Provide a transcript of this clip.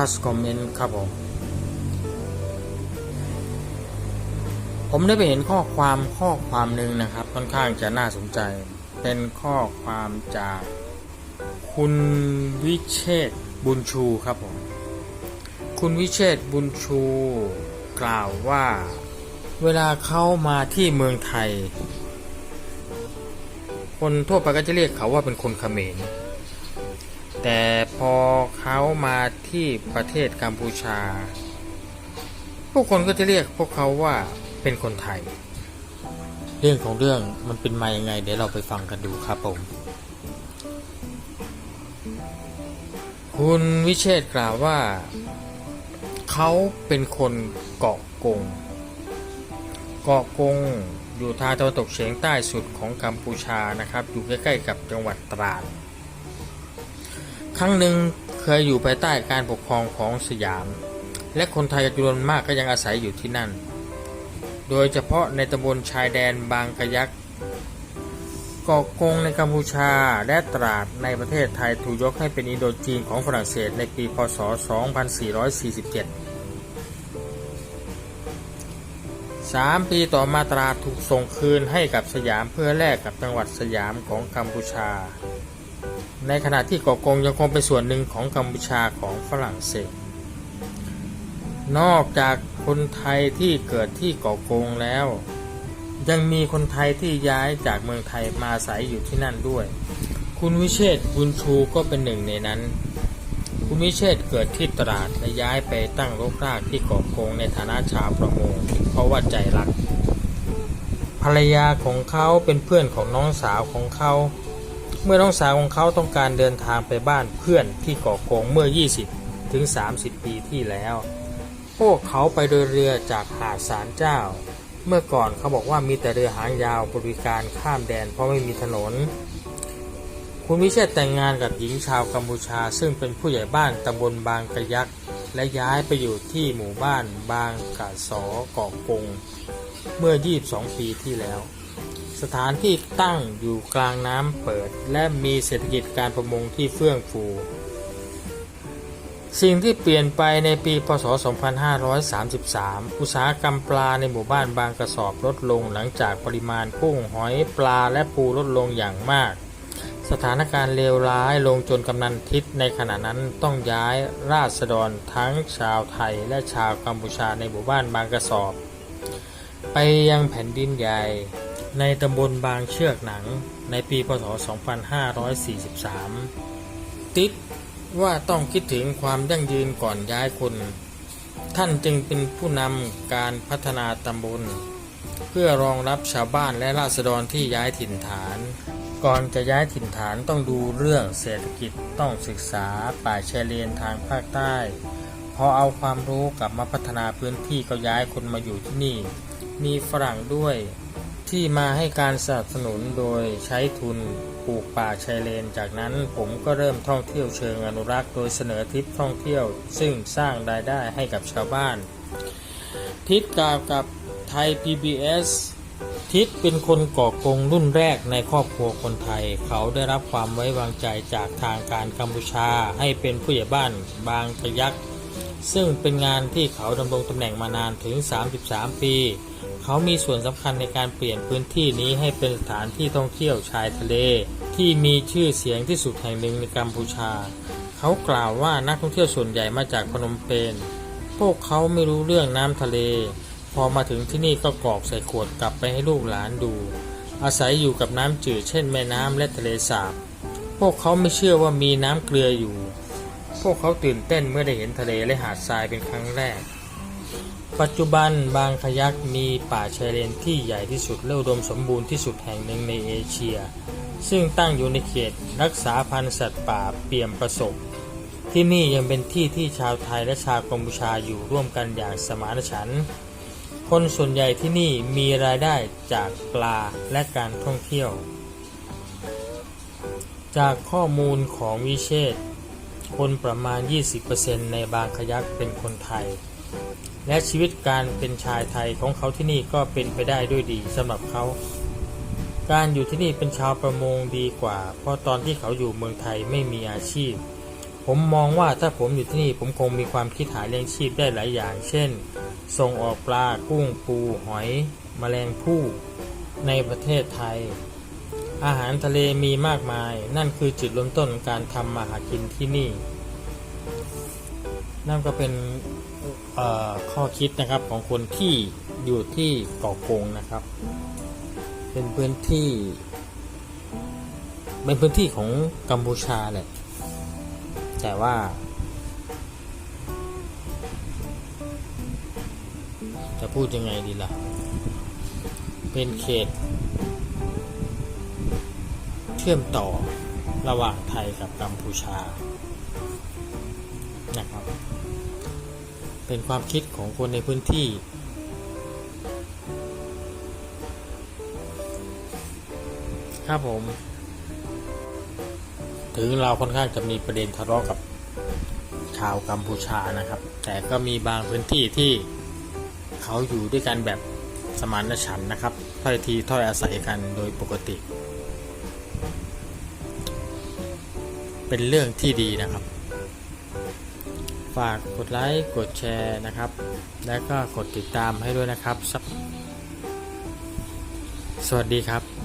first comment ครับผม ผมได้ไปเห็นข้อความข้อความหนึ่งนะครับ ค่อนข้างจะน่าสนใจ เป็นข้อความจากคุณวิเชษบุญชูครับผม คุณวิเชษบุญชูกล่าวว่า เวลาเขามาที่เมืองไทย คนทั่วไปก็จะเรียกเขาว่าเป็นคนเขมรแต่ พอเขามาที่ประเทศกัมพูชาพวกคนก็จะเรียกพวกเขาว่าเป็นคนไทย เรื่องของเรื่องมันเป็นมายังไง เดี๋ยวเราไปฟังกันดูครับผม คุณวิเชษกล่าวว่า เขาเป็นคนเกาะกง เกาะกงอยู่ทางตะวันตกเฉียงใต้สุดของกัมพูชานะครับ อยู่ใกล้ๆกับจังหวัดตราด ครั้งหนึ่งเคยอยู่ภายใต้การปกครองของสยาม และคนไทยจำนวนมากก็ยังอาศัยอยู่ที่นั่น โดยเฉพาะในตำบลชายแดนบางกะยักเกาะกงในกัมพูชาและตราดในประเทศไทยถูกยกให้เป็นอินโดจีนของฝรั่งเศสในปี พศ 2447สามปีต่อมาตราดถูกส่งคืนให้กับสยามเพื่อแลกกับจังหวัดสยามของกัมพูชา ในขณะที่เกาะกงยังคงเป็นส่วนหนึ่งของกัมพูชาของฝรั่งเศส นอกจากคนไทยที่เกิดที่เกาะกงแล้ว ยังมีคนไทยที่ย้ายจากเมืองไทยมาอาศัยอยู่ที่นั่นด้วย คุณวิเชษบุญชูก็เป็นหนึ่งในนั้น คุณวิเชษเกิดที่ตราดและย้ายไปตั้งรกรากที่เกาะกงในฐานะชาวประมงเพราะว่าใจรัก ภรรยาของเขาเป็นเพื่อนของน้องสาวของเขา เมื่อน้องสาวของเขาต้องการเดินทางไปบ้านเพื่อนที่เกาะกงเมื่อ 20 ถึง 30 ปีที่แล้ว พวกเขาไปโดยเรือจากหาดสารเจ้า เมื่อก่อนเขาบอกว่ามีแต่เรือหางยาวบริการข้ามแดนเพราะไม่มีถนน คุณวิเชษแต่งงานกับหญิงชาวกัมพูชา ซึ่งเป็นผู้ใหญ่บ้านตำบลบางกระยักและย้ายไปอยู่ที่หมู่บ้านบางกะสอเกาะกงเมื่อ 22 ปีที่แล้ว สถานที่ตั้งอยู่กลางน้ำเปิด และมีเศรษฐกิจการประมงที่เฟื่องฟู สิ่งที่เปลี่ยนไปในปี พศ 2533 อุตสาหกรรมปลาในหมู่บ้านบางกระสอบลดลงหลังจากปริมาณกุ้งหอยปลาและปูลดลงอย่างมาก สถานการณ์เลวร้ายลงจนกำนันทิศในขณะนั้นต้องย้ายราษฎรทั้งชาวไทยและชาวกัมพูชาในหมู่บ้านบางกระสอบ ไปยังแผ่นดินใหญ่ ในตำบลบางเชือกหนังในปีพศ 2543 ติดว่าต้องคิดถึงความยั่งยืนก่อนย้ายคน ท่านจึงเป็นผู้นำการพัฒนาตำบล เพื่อรองรับชาวบ้านและราษฎรที่ย้ายถิ่นฐาน ก่อนจะย้ายถิ่นฐานต้องดูเรื่องเศรษฐกิจต้องศึกษาป่าชายเลนทางภาคใต้ พอเอาความรู้กลับมาพัฒนาพื้นที่ก็ย้ายคนมาอยู่ที่นี่ มีฝรั่งด้วย ที่มาให้การสนับสนุนโดยใช้ทุนปลูกป่าชายเลน จากนั้นผมก็เริ่มท่องเที่ยวเชิงอนุรักษ์ โดยเสนอทริปท่องเที่ยว ซึ่งสร้างรายได้ให้กับชาวบ้าน ทิศกล่าวกับไทย PBS ทิศเป็นคนก่อกงรุ่นแรกในครอบครัวคนไทย เขาได้รับความไว้วางใจจากทางการกัมพูชาให้เป็นผู้ใหญ่บ้านบางกะยักซึ่งเป็นงานที่เขาดำรงตำแหน่งมานานถึง 33 ปี เขามีส่วนสำคัญในการเปลี่ยนพื้นที่นี้ให้เป็นสถานที่ท่องเที่ยวชายทะเล ที่มีชื่อเสียงที่สุดแห่งหนึ่งในกัมพูชา เขากล่าวว่านักท่องเที่ยวส่วนใหญ่มาจากพนมเปญพวกเขาไม่รู้เรื่องน้ำทะเล พอมาถึงที่นี่ก็กรอกใส่ขวดกลับไปให้ลูกหลานดู อาศัยอยู่กับน้ำจืดเช่นแม่น้ำและทะเลสาบ พวกเขาไม่เชื่อว่ามีน้ำเกลืออยู่ พวกเขาตื่นเต้นเมื่อได้เห็นทะเลและหาดทรายเป็นครั้งแรก ปัจจุบันบางขยักมีป่าชายเลนที่ใหญ่ที่สุดและอุดมสมบูรณ์ที่สุดแห่งหนึ่งในเอเชีย ซึ่งตั้งอยู่ในเขตรักษาพันธุ์สัตว์ป่าเปี่ยมประสบ ที่นี่ยังเป็นที่ที่ชาวไทยและชาวกัมพูชาอยู่ร่วมกันอย่างสมานฉันท์คนส่วนใหญ่ที่นี่มีรายได้จากปลาและการท่องเที่ยว จากข้อมูลของวิเชษคนประมาณ 20%ในบางขยักเป็นคนไทย และชีวิตการเป็นชายไทยของเขาที่นี่ก็เป็นไปได้ด้วยดีสำหรับเขา การอยู่ที่นี่เป็นชาวประมงดีกว่า เพราะตอนที่เขาอยู่เมืองไทยไม่มีอาชีพ ผมมองว่าถ้าผมอยู่ที่นี่ผมคงมีความคิดหาเลี้ยงชีพได้หลายอย่าง เช่น ส่งออกปลากุ้งปูหอยแมลงภู่ในประเทศไทย อาหารทะเลมีมากมาย นั่นคือจุดเริ่มต้นการทำมาหากินที่นี่ นั่นก็เป็น ข้อคิดนะครับของคนที่อยู่ที่เกาะกงนะครับ เป็นพื้นที่ เป็นพื้นที่ของกัมพูชาแหละแต่ว่า จะพูดยังไงดีล่ะ เป็นเขต เชื่อมต่อระหว่างไทยกับกัมพูชานะครับ เป็นความคิดของคนในพื้นที่ ครับผม ถึงเราค่อนข้างจะมีประเด็นทะเลาะกับชาวกัมพูชานะครับ แต่ก็มีบางพื้นที่ที่เขาอยู่ด้วยกันแบบสมานฉันนะครับถ้อยทีถ้อยอาศัยกันโดยปกติ เป็นเรื่องที่ดีนะครับ ฝากกดไลค์กดแชร์นะครับ และก็กดติดตามให้ด้วยนะครับ สวัสดีครับ